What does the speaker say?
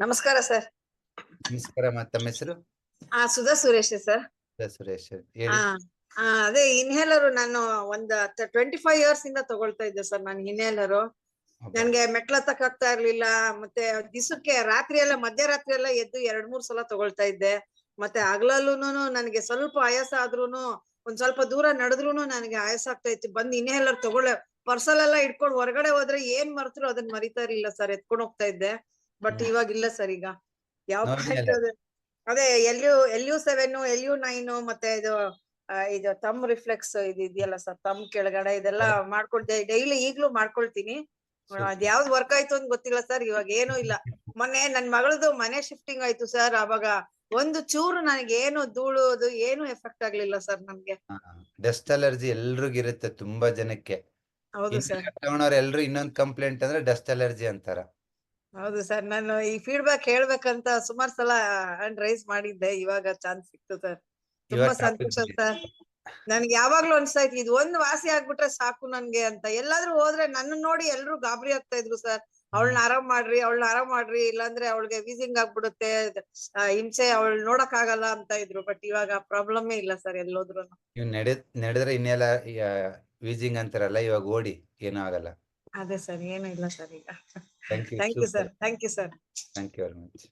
ನಮಸ್ಕಾರ ಸರ್. ನಮಸ್ಕಾರ ತಮ್ಮ ಹೆಸರು? ಆ ಸುಧಾ ಸುರೇಶ್ ಸರ್. ಸುರೇಶ್ ಹೇಳಿ. ಅದೇ ಇನ್ಹೇಲರ್ ನಾನು ಒಂದ್ ಟ್ವೆಂಟಿ ಫೈವ್ ಇಯರ್ಸ್ ಇಂದ ತಗೊಳ್ತಾ ಇದ್ದೆ ಸರ್ ನಾನು ಇನ್ಹೇಲರ್. ನನ್ಗೆ ಮೆಟ್ಲ ತಕ್ಕಾಗ್ತಾ ಇರ್ಲಿಲ್ಲ ಮತ್ತೆ ದಿವಸಕ್ಕೆ ರಾತ್ರಿ ಎಲ್ಲ ಮಧ್ಯರಾತ್ರಿ ಎಲ್ಲ ಎದ್ದು ಎರಡ್ ಮೂರ್ ಸಲ ತಗೊಳ್ತಾ ಇದ್ದೆ. ಮತ್ತೆ ಹಗಲಲ್ಲೂನು ನನಗೆ ಸ್ವಲ್ಪ ಆಯಾಸ ಆದ್ರೂನು ಒಂದ್ ಸ್ವಲ್ಪ ದೂರ ನಡೆದ್ರೂನು ನನಗೆ ಆಯಾಸ ಆಗ್ತಾ ಇತ್ತು. ಬಂದ್ ಇನ್ಹೇಲರ್ ತಗೊಳ್ಳೆ ಪರ್ಸಲ್ ಎಲ್ಲ ಇಟ್ಕೊಂಡು ಹೊರಗಡೆ ಹೋದ್ರೆ ಏನ್ ಮರ್ತರು ಅದನ್ನ ಮರಿತಾ ಇರ್ಲಿಲ್ಲ ಸರ್ ಎತ್ಕೊಂಡು ಹೋಗ್ತಾ ಇದ್ದೆ. ಬಟ್. ಇವಾಗ ಇಲ್ಲ ಸರ್ ಈಗ. ಯಾವ ಅದೇ L U L U seven L U nine ಮತ್ತೆ ಇದು ಇದು ತಮ್ ರಿಫ್ಲೆಕ್ಸ್ ಇದು ಇದೆಯಲ್ಲ ಸರ್ ತಮ್ ಕೆಳಗಡೆ ಇದೆಲ್ಲ ಮಾಡ್ಕೊಳ್ತೆ ಡೈಲಿ ಈಗ್ಲೂ ಮಾಡ್ಕೊಳ್ತೀನಿ. ಅದ್ ಯಾವ್ದು ವರ್ಕ್ ಆಯ್ತು ಅಂತ ಗೊತ್ತಿಲ್ಲ ಸರ್ ಇವಾಗ ಏನೂ ಇಲ್ಲ. ಮೊನ್ನೆ ನನ್ ಮಗಳದು ಮನೆ ಶಿಫ್ಟಿಂಗ್ ಆಯ್ತು ಸರ್ ಅವಾಗ ಒಂದು ಚೂರು ನನಗೆ ಏನು ಧೂಳು ಅದು ಏನು ಎಫೆಕ್ಟ್ ಆಗ್ಲಿಲ್ಲ ಸರ್ ನಮ್ಗೆ ಡಸ್ಟ್ ಅಲರ್ಜಿ ಎಲ್ರಿಗೂ ಇರುತ್ತೆ ತುಂಬಾ ಜನಕ್ಕೆ. ಹೌದು ಸರ್. ತಗೊಂಡವ್ರು ಎಲ್ರು ಇನ್ನೊಂದ್ ಕಂಪ್ಲೇಂಟ್ ಅಂದ್ರೆ ಡಸ್ಟ್ ಅಲರ್ಜಿ ಅಂತಾರ. ಹೌದು ಸರ್ ನಾನು ಈ ಫೀಡ್ಬ್ಯಾಕ್ ಹೇಳ್ಬೇಕಂತ ಸುಮಾರು ಸಲ ಹ್ಯಾಂಡ್ ರೈಸ್ ಮಾಡಿದ್ದೆ ಇವಾಗ ಚಾನ್ಸ್ ಸಿಕ್ತು ಸರ್. ತುಂಬಾ ಸಂತೋಷ. ಸರ್. ನನ್ಗೆ ಯಾವಾಗ್ಲೂ ಅನ್ಸ್ತಾ ಇತ್ತು ಇದು ಒಂದ್ ವಾಸಿ ಆಗ್ಬಿಟ್ರೆ ಸಾಕು ನನ್ಗೆ ಅಂತ. ಎಲ್ಲಾದ್ರೂ ಹೋದ್ರೆ ನನ್ನ ನೋಡಿ ಎಲ್ರು ಗಾಬರಿ ಆಗ್ತಾ ಇದ್ರು ಸರ್. ಅವಳನ್ನ ಆರಾಮ್ ಮಾಡ್ರಿ ಅವಳನ್ನ ಆರಾಮ್ ಮಾಡ್ರಿ ಇಲ್ಲಾಂದ್ರೆ ಅವಳಿಗೆ ವೀಸಿಂಗ್ ಆಗ್ಬಿಡುತ್ತೆ ಹಿಂಸೆ ಅವಳು ನೋಡಕ್ ಆಗಲ್ಲ ಅಂತ ಇದ್ರು. ಬಟ್ ಇವಾಗ ಪ್ರಾಬ್ಲಮ್ ಇಲ್ಲ ಸರ್ ಎಲ್ಲೋದ್ರು ನೀವು ನಡೆ ನಡೆದ್ರೆ ಇನ್ನೆಲ್ಲ ವೀಸಿಂಗ್ ಅಂತಾರಲ್ಲ ಇವಾಗ ಓಡಿ ಏನೂ ಆಗಲ್ಲ. ಅದೇ ಸರ್ ಏನೂ ಇಲ್ಲ ಸರ್ ಈಗ. Thank you. Thank you, sir. Thank you, sir. Thank you very much.